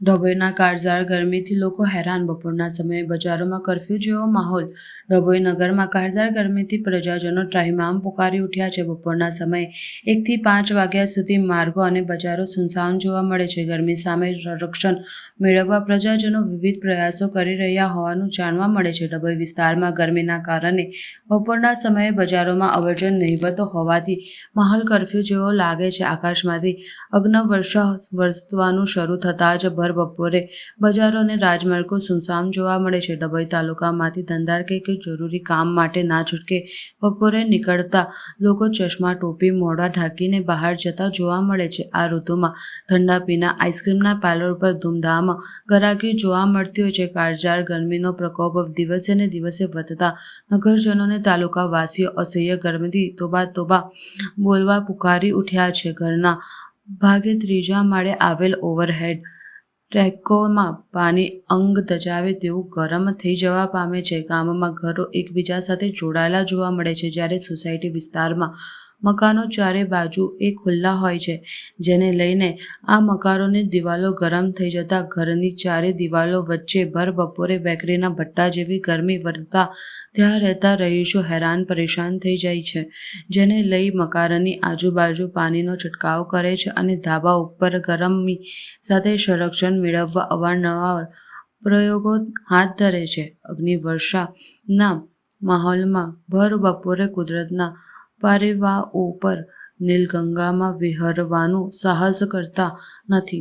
ડભોઈના કાળઝાળ ગરમીથી લોકો હેરાન. બપોરના સમયે બજારોમાં કરફ્યુ જેવો માહોલ. ડભોઈ નગરમાં કાળઝાળ ગરમીથી પ્રજાજનો ત્રાહિમામ પુકારી ઉઠ્યા છે. બપોરના સમયે એકથી પાંચ વાગ્યા સુધી માર્ગો અને બજારો સુનસાન જોવા મળે છે. ગરમી સામે સંરક્ષણ મેળવવા પ્રજાજનો વિવિધ પ્રયાસો કરી રહ્યા હોવાનું જાણવા મળે છે. ડભોઈ વિસ્તારમાં ગરમીના કારણે બપોરના સમયે બજારોમાં અવરજન નહીવત હોવાથી માહોલ કરફ્યુ જેવો લાગે છે. આકાશમાંથી અગ્નવર્ષા વરસવાનું શરૂ થતાં જ ભર બપોરે બજારો અને રાજમાર્ગો સુમસામ જોવા મળે છે. ડભોઈ તાલુકામાંથી ધંધાર કે જરૂરી કામ માટે ના છૂટકે બપોરે નીકળતા લોકો ચશ્મા, ટોપી, મોઢા ઢાંકીને બહાર જતા જોવા મળે છે. આ ઋતુમાં ઠંડા પીના આઈસ્ક્રીમના પાર્લર પર ધૂમધામ ગરાકી જોવા મળતી હોય છે. કાળઝાળ ગરમીનો પ્રકોપ દિવસે ને દિવસે વધતા નગરજનોને તાલુકાવાસીઓ અસહ્ય ગરમીથી તોબા તોબા બોલવા પુકારી ઉઠ્યા છે. ઘરના ભાગે ત્રીજા માળે આવેલ ઓવરહેડ ટ્રેકોમાં પાણી અંગ દજાવે તેવું ગરમ થઈ જવા પામે છે. ગામમાં ઘરો એકબીજા સાથે જોડાયેલા જોવા મળે છે. જ્યારે સોસાયટી વિસ્તારમાં મકાનો ચારે બાજુ એ ખુલ્લા હોય છે, જેને લઈને આ મકાનોની દિવાલો ગરમ થઈ જતા ઘરની ચારે દિવાલો વચ્ચે ભર બપોરે બેકરીના ભઠ્ઠા જેવી ગરમી વધતા ત્યાં રહેતા રહીશો હેરાન પરેશાન થઈ જાય છે, જેને લઈ મકાનની આજુબાજુ પાણીનો છંટકાવ કરે છે અને ધાબા ઉપર ગરમી સાથે સંરક્ષણ મેળવવા અવારનવાર પ્રયોગો હાથ ધરે છે. અગ્નિવર્ષાના માહોલમાં ભર બપોરે કુદરતના પારેવાઓ પર નીલગંગામાં વિહરવાનું સાહસ કરતા નથી.